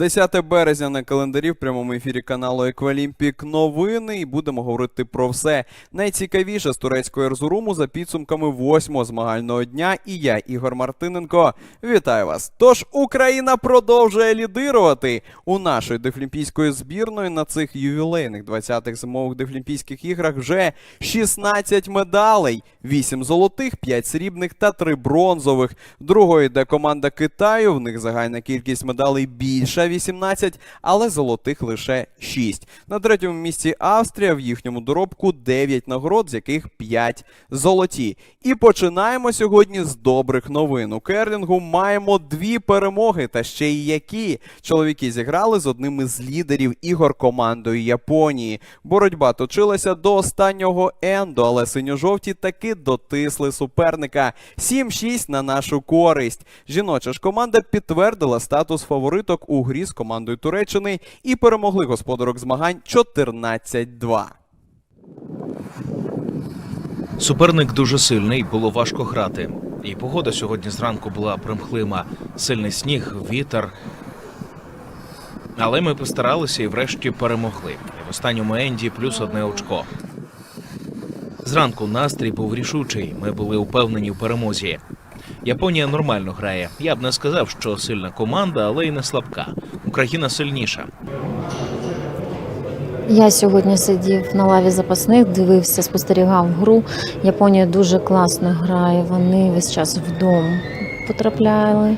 10 березня на календарі в прямому ефірі каналу Еквалімпік новини. І будемо говорити про все найцікавіше з турецького Ерзуруму за підсумками восьмого змагального дня. І я, Ігор Мартиненко, вітаю вас. Тож Україна продовжує лідирувати у нашої дефлімпійської збірної на цих ювілейних 20-х зимових дефлімпійських іграх вже 16 медалей: 8 золотих, 5 срібних та 3 бронзових. Другою йде команда Китаю. В них загальна кількість медалей більша 18, але золотих лише 6. На третьому місці Австрія. В їхньому доробку 9 нагород, з яких 5 золоті. І починаємо сьогодні з добрих новин. У керлінгу маємо дві перемоги, та ще й які. Чоловіки зіграли з одним із лідерів ігор командою Японії. Боротьба точилася до останнього енду, але синьо-жовті таки дотисли суперника. 7-6 на нашу користь. Жіноча ж команда підтвердила статус фавориток у грі з командою Туреччини і перемогли господарок змагань 14-2. Суперник дуже сильний, було важко грати. І погода сьогодні зранку була примхлима. Сильний сніг, вітер. Але ми постаралися і врешті перемогли. І в останньому енді плюс одне очко. Зранку настрій був рішучий. Ми були упевнені в перемозі. Японія нормально грає. Я б не сказав, що сильна команда, але й не слабка. Україна сильніша. Я сьогодні сидів на лаві запасних, дивився, спостерігав гру. Японія дуже класно грає. Вони весь час вдома потрапляли.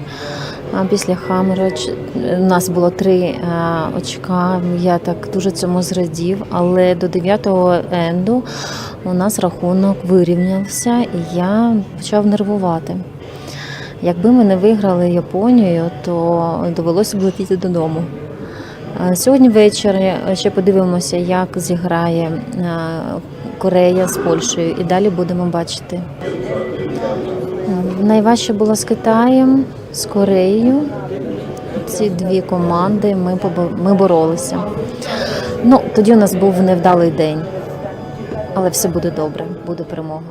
А після Хамера у нас було три е, очка. Я так дуже цьому зрадів. Але до дев'ятого енду у нас рахунок вирівнявся, і я почав нервувати. Якби ми не виграли Японію, то довелося б летіти додому. Е, Сьогодні ввечері ще подивимося, як зіграє е, Корея з Польщею, і далі будемо бачити. Е, Найважче було з Китаєм, з Кореєю. Ці дві команди ми, ми боролися. Ну, тоді у нас був невдалий день, але все буде добре, буде перемога.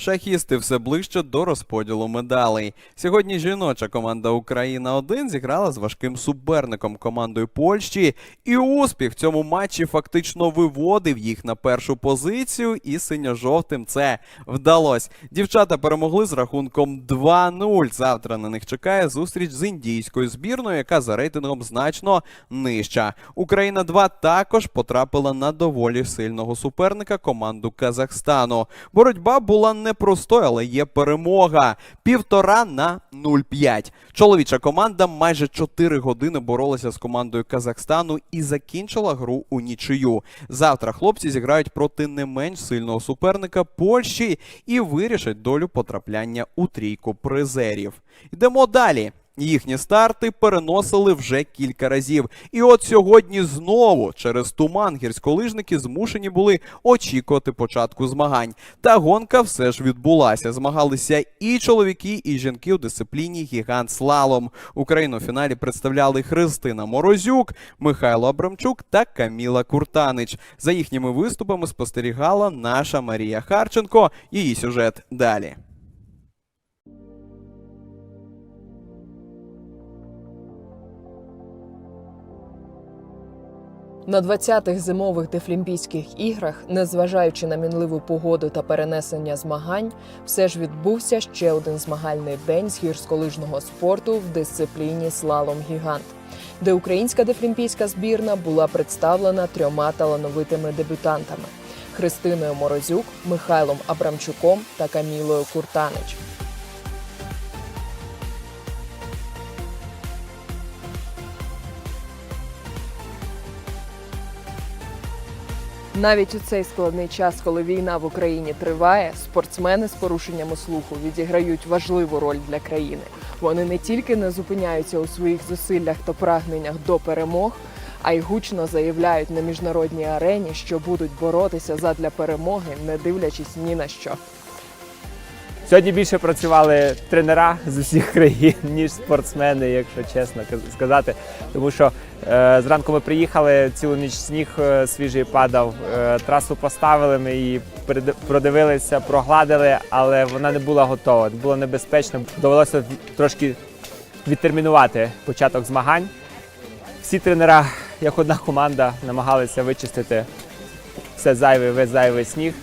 Шахісти все ближче до розподілу медалей. Сьогодні жіноча команда Україна 1 зіграла з важким суперником командою Польщі, і успіх в цьому матчі фактично виводив їх на першу позицію, і синьо-жовтим це вдалося. Дівчата перемогли з рахунком 2-0. Завтра на них чекає зустріч з індійською збірною, яка за рейтингом значно нижча. Україна 2 також потрапила на доволі сильного суперника команду Казахстану. Боротьба була непростою, але є перемога. Півтора на 0-5. Чоловіча команда майже 4 години боролася з командою Казахстану і закінчила гру у нічию. Завтра хлопці зіграють проти не менш сильного суперника Польщі і вирішать долю потрапляння у трійку призерів. Йдемо далі. Їхні старти переносили вже кілька разів. І от сьогодні знову через туман гірськолижники змушені були очікувати початку змагань. Та гонка все ж відбулася. Змагалися і чоловіки, і жінки у дисципліні гігант слалом. Україну в фіналі представляли Христина Морозюк, Михайло Абрамчук та Каміла Куртанич. За їхніми виступами спостерігала наша Марія Харченко. Її сюжет далі. На 20-х зимових дефлімпійських іграх, незважаючи на мінливу погоду та перенесення змагань, все ж відбувся ще один змагальний день з гірськолижного спорту в дисципліні слалом гігант, де українська дефлімпійська збірна була представлена трьома талановитими дебютантами: Христиною Морозюк, Михайлом Абрамчуком та Камілою Куртанич. Навіть у цей складний час, коли війна в Україні триває, спортсмени з порушеннями слуху відіграють важливу роль для країни. Вони не тільки не зупиняються у своїх зусиллях та прагненнях до перемог, а й гучно заявляють на міжнародній арені, що будуть боротися задля перемоги, не дивлячись ні на що. Сьогодні більше працювали тренера з усіх країн, ніж спортсмени, якщо чесно сказати. Тому що е, зранку ми приїхали, цілу ніч сніг е, свіжий падав, е, трасу поставили, ми її продивилися, прогладили, але вона не була готова. Було небезпечно. Довелося трошки відтермінувати початок змагань. Всі тренера, як одна команда, намагалися вичистити все зайве, весь зайвий сніг.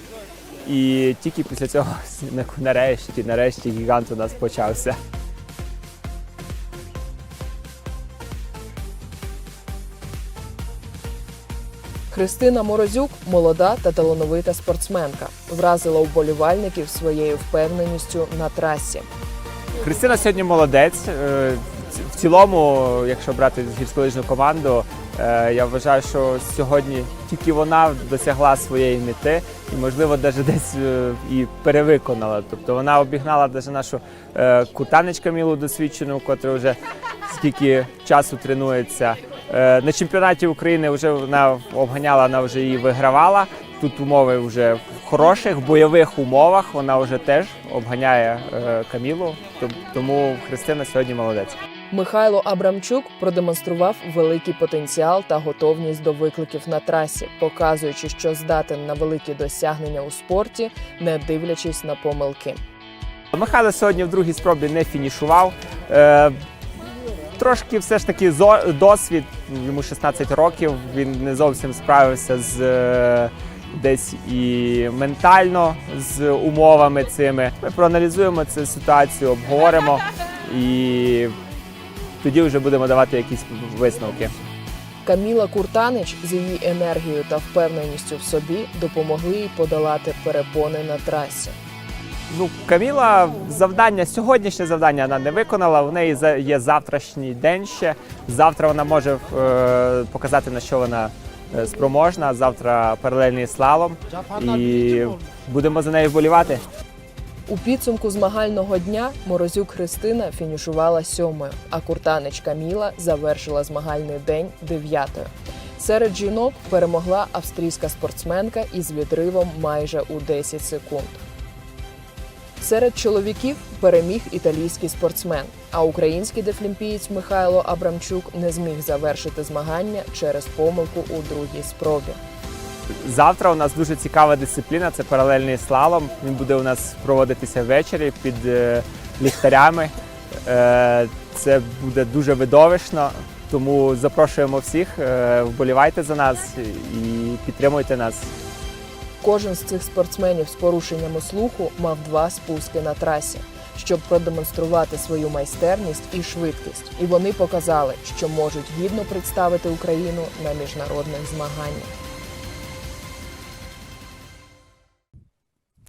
І тільки після цього нарешті, нарешті гігант у нас почався. Христина Морозюк молода та талановита спортсменка, вразила вболівальників своєю впевненістю на трасі. Христина сьогодні молодець. Е, В цілому, якщо брати гірськолижну команду, я вважаю, що сьогодні тільки вона досягла своєї мети і, можливо, навіть десь е, і перевиконала. Тобто вона обігнала навіть нашу е, кутанич Камілу досвідчену, котра вже скільки часу тренується. Е, На чемпіонаті України вже вона обганяла, вона вже її вигравала. Тут умови вже в хороших бойових умовах. Вона вже теж обганяє е, Камілу. Тому Христина сьогодні молодець. Михайло Абрамчук продемонстрував великий потенціал та готовність до викликів на трасі, показуючи, що здатен на великі досягнення у спорті, не дивлячись на помилки. Михайло сьогодні в другій спробі не фінішував. Е, трошки все ж таки досвід, йому 16 років, він не зовсім справився з е, десь і ментально з умовами цими. Ми проаналізуємо цю ситуацію, обговоримо і тоді вже будемо давати якісь висновки. Каміла Куртанич з її енергією та впевненістю в собі допомогли їй подолати перепони на трасі. Ну, Каміла завдання, сьогоднішнє завдання вона не виконала. В неї є завтрашній день ще. Завтра вона може е, показати, на що вона е, спроможна. Завтра паралельний слалом. І будемо за нею вболівати. У підсумку змагального дня Морозюк Христина фінішувала сьомою, а Куртанич Каміла завершила змагальний день дев'ятою. Серед жінок перемогла австрійська спортсменка із відривом майже у 10 секунд. Серед чоловіків переміг італійський спортсмен, а український дефлімпієць Михайло Абрамчук не зміг завершити змагання через помилку у другій спробі. Завтра у нас дуже цікава дисципліна. Це паралельний слалом. Він буде у нас проводитися ввечері під е, ліхтарями. Е, це буде дуже видовищно. Тому запрошуємо всіх, е, вболівайте за нас і підтримуйте нас. Кожен з цих спортсменів з порушеннями слуху мав два спуски на трасі, щоб продемонструвати свою майстерність і швидкість. І вони показали, що можуть гідно представити Україну на міжнародних змаганнях.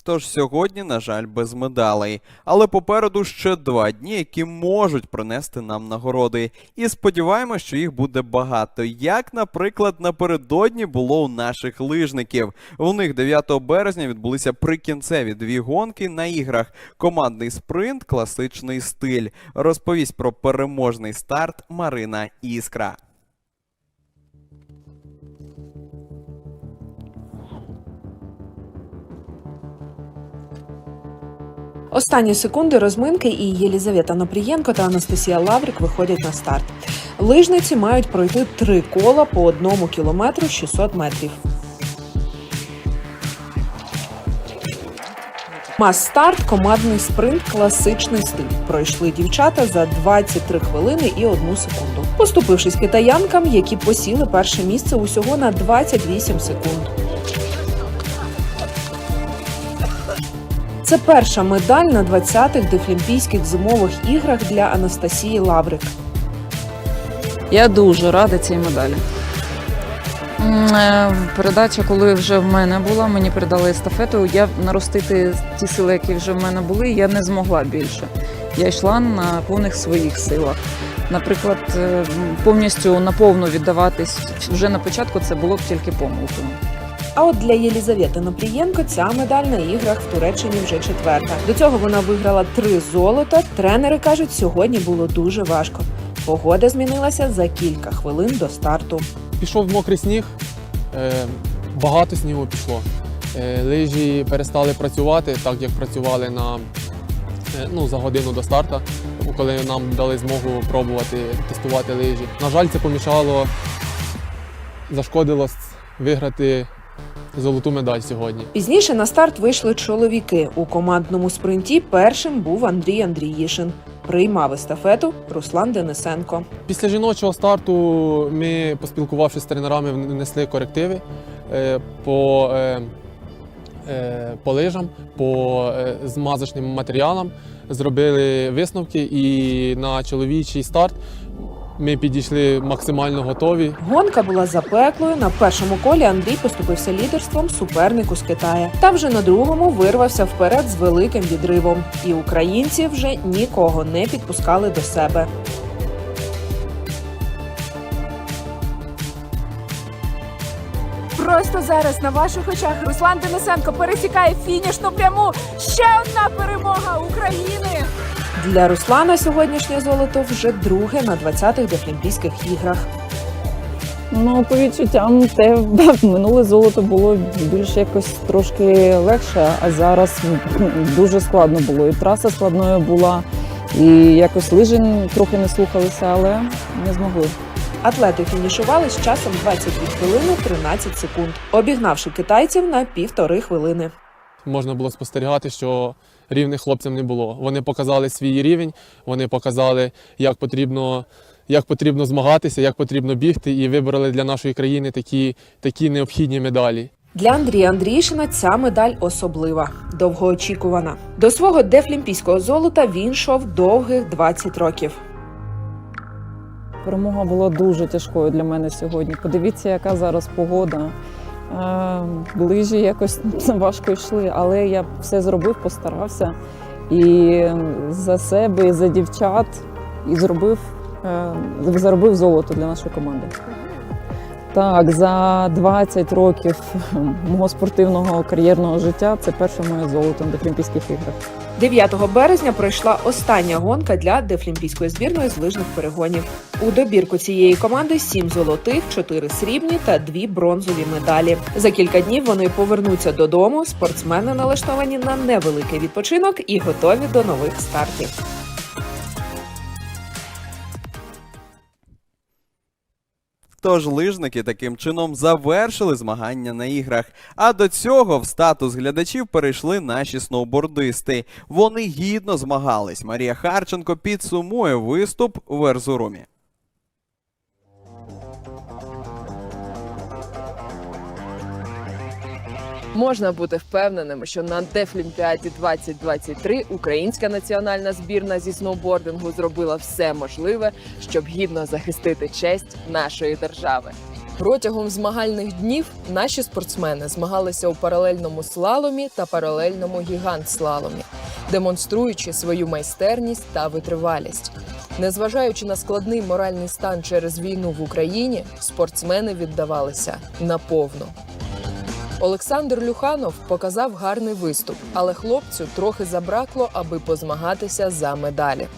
Тож сьогодні, на жаль, без медалей. Але попереду ще два дні, які можуть принести нам нагороди. І сподіваємось, що їх буде багато. Як, наприклад, напередодні було у наших лижників. У них 9 березня відбулися прикінцеві дві гонки на іграх. Командний спринт, класичний стиль. Розповість про переможний старт Марина Іскра. Останні секунди розминки і Єлізавета Нопрієнко та Анастасія Лаврик виходять на старт. Лижниці мають пройти три кола по одному кілометру 600 метрів. Мас-старт, командний спринт, класичний стиль. Пройшли дівчата за 23 хвилини і 1 секунду, поступившись китаянкам, які посіли перше місце усього на 28 секунд. Це перша медаль на 20-х Дефлімпійських зимових іграх для Анастасії Лаврик. Я дуже рада цій медалі. Е, Передача, коли вже в мене була, мені передали естафету. Я наростити ті сили, які вже в мене були, я не змогла більше. Я йшла на повних своїх силах. Наприклад, е, повністю наповну віддаватись вже на початку це було б тільки помилкою. А от для Єлізавети Нопрієнко ця медаль на іграх в Туреччині вже четверта. До цього вона виграла три золота. Тренери кажуть, сьогодні було дуже важко. Погода змінилася за кілька хвилин до старту. Пішов мокрий сніг, е, багато снігу пішло. Е, Лижі перестали працювати так, як працювали на, е, ну, за годину до старту, коли нам дали змогу пробувати тестувати лижі. На жаль, це помішало, зашкодило виграти золоту медаль сьогодні. Пізніше на старт вийшли чоловіки. У командному спринті першим був Андрій Андріїшин. приймав естафету Руслан Денисенко. Після жіночого старту ми, поспілкувавшись з тренерами, внесли корективи е, по, е, е, по лижам, по змазочним матеріалам, зробили висновки і на чоловічий старт ми підійшли максимально готові. Гонка була запеклою. На першому колі Андрій поступився лідерством супернику з Китая. Та вже на другому вирвався вперед з великим відривом. І українці вже нікого не підпускали до себе. Просто зараз на ваших очах Руслан Денисенко пересікає фінішну пряму. Ще одна перемога України. Для Руслана сьогоднішнє золото вже друге на 20-х Дефлімпійських іграх. Ну, по відчуттям, те минуле золото було більш якось трошки легше, а зараз дуже складно було. І траса складною була, і якось лижі трохи не слухалися, але не змогли. Атлети фінішували з часом 22 хвилини 13 секунд, обігнавши китайців на півтори хвилини. Можна було спостерігати, що рівних хлопцям не було. Вони показали свій рівень, вони показали, як потрібно, як потрібно змагатися, як потрібно бігти, і вибрали для нашої країни такі, такі необхідні медалі. Для Андрія Андрійшина ця медаль особлива, довгоочікувана. До свого дефлімпійського золота він йшов довгих 20 років. Перемога була дуже тяжкою для мене сьогодні. Подивіться, яка зараз погода. Е, Лижі якось важко йшли, але я все зробив, постарався і за себе, і за дівчат, і зробив, е, заробив золото для нашої команди. Так, за 20 років мого спортивного кар'єрного життя це перше моє золото на Дефлімпійських іграх. 9 березня пройшла остання гонка для дефлімпійської збірної з лижних перегонів. У добірку цієї команди 7 золотих, 4 срібні та 2 бронзові медалі. За кілька днів вони повернуться додому. Спортсмени налаштовані на невеликий відпочинок і готові до нових стартів. Тож лижники таким чином завершили змагання на іграх. А до цього в статус глядачів перейшли наші сноубордисти. Вони гідно змагались. Марія Харченко підсумує виступ в Ерзурумі. Можна бути впевненим, що на Дефлімпіаді 2023 українська національна збірна зі сноубордингу зробила все можливе, щоб гідно захистити честь нашої держави. Протягом змагальних днів наші спортсмени змагалися у паралельному слаломі та паралельному гігант-слаломі, демонструючи свою майстерність та витривалість. Незважаючи на складний моральний стан через війну в Україні, спортсмени віддавалися наповну. Олександр Люханов показав гарний виступ, але хлопцю трохи забракло, аби позмагатися за медалі.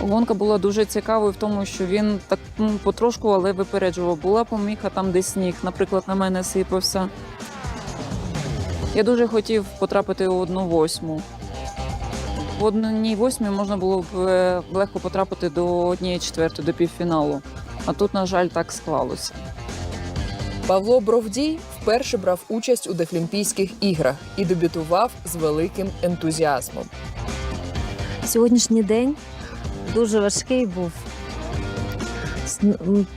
Гонка була дуже цікавою в тому, що він так потрошку, але випереджував. Була поміха там, де сніг, наприклад, на мене сипався. Я дуже хотів потрапити у одну восьму. В одній восьмій можна було б е, легко потрапити до однієї четвертої, до півфіналу. А тут, на жаль, так склалося. Павло Бровдій вперше брав участь у Дефлімпійських іграх і дебютував з великим ентузіазмом. Сьогоднішній день дуже важкий був.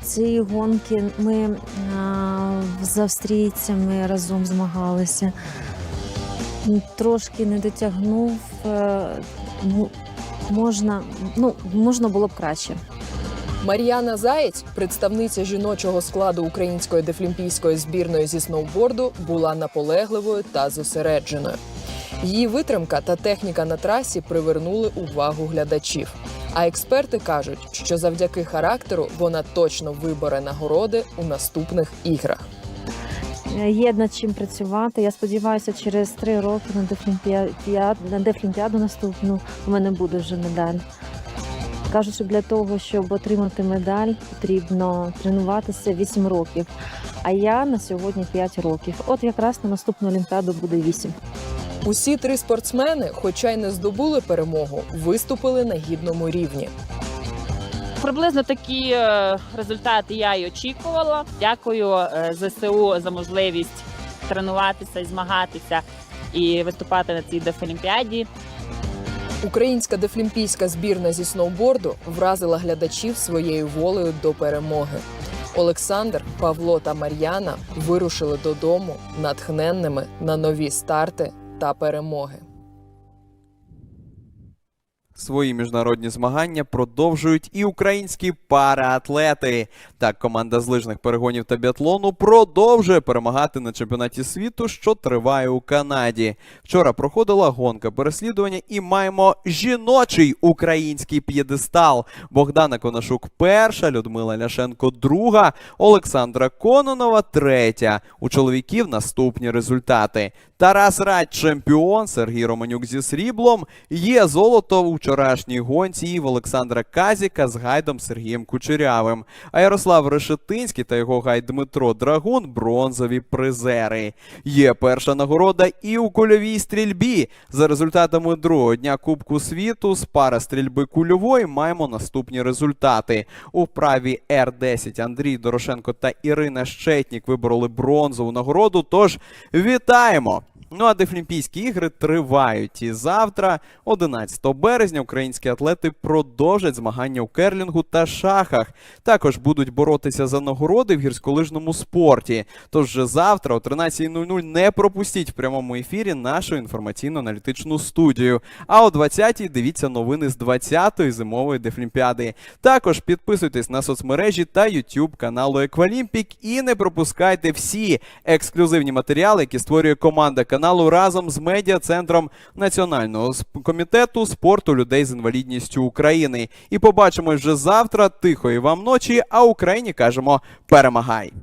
Ці гонки ми а, з австрійцями разом змагалися. Трошки не дотягнув. е, ну, Можна, ну, можна було б краще. Мар'яна Заєць, представниця жіночого складу української дефлімпійської збірної зі сноуборду, була наполегливою та зосередженою. Її витримка та техніка на трасі привернули увагу глядачів. А експерти кажуть, що завдяки характеру вона точно вибере нагороди у наступних іграх. Е, Є над чим працювати. Я сподіваюся, через три роки на Дефлімпіаду, на Дефлімпіаду наступну у мене буде вже медаль. Кажуть, що для того, щоб отримати медаль, потрібно тренуватися 8 років. А я на сьогодні 5 років. От якраз на наступну Олімпіаду буде 8. Усі три спортсмени, хоча й не здобули перемогу, виступили на гідному рівні. Приблизно такі е, результати я й очікувала. Дякую е, ЗСУ за можливість тренуватися і змагатися і виступати на цій дефолімпіаді. Українська дефлімпійська збірна зі сноуборду вразила глядачів своєю волею до перемоги. Олександр, Павло та Мар'яна вирушили додому натхненними на нові старти та перемоги. Свої міжнародні змагання продовжують і українські параатлети. Так, команда з лижних перегонів та біатлону продовжує перемагати на чемпіонаті світу, що триває у Канаді. Вчора проходила гонка переслідування і маємо жіночий український п'єдестал. Богдана Конашук перша, Людмила Ляшенко друга, Олександра Кононова третя. У чоловіків наступні результати. Тарас Радь чемпіон, Сергій Романюк зі сріблом. Є золото у вчорашній гонці і в Олександра Казіка з гайдом Сергієм Кучерявим. А Ярослав Решетинський та його гайд Дмитро Драгун бронзові призери. Є перша нагорода і у кульовій стрільбі. За результатами другого дня Кубку світу з пара стрільби кульової маємо наступні результати. У вправі Р-10 Андрій Дорошенко та Ірина Щетнік вибороли бронзову нагороду. Тож вітаємо! Ну а Дефлімпійські ігри тривають. І завтра, 11 березня, українські атлети продовжать змагання у керлінгу та шахах. Також будуть боротися за нагороди в гірськолижному спорті. Тож вже завтра, о 13.00, не пропустіть в прямому ефірі нашу інформаційно-аналітичну студію. А о 20.00 дивіться новини з 20-ї зимової Дефлімпіади. Також підписуйтесь на соцмережі та YouTube каналу Еквалімпік і не пропускайте всі ексклюзивні матеріали, які створює команда каналу разом з медіа центром Національного комітету спорту людей з інвалідністю України. І побачимось вже завтра. Тихої вам ночі. А Україні кажемо перемагай!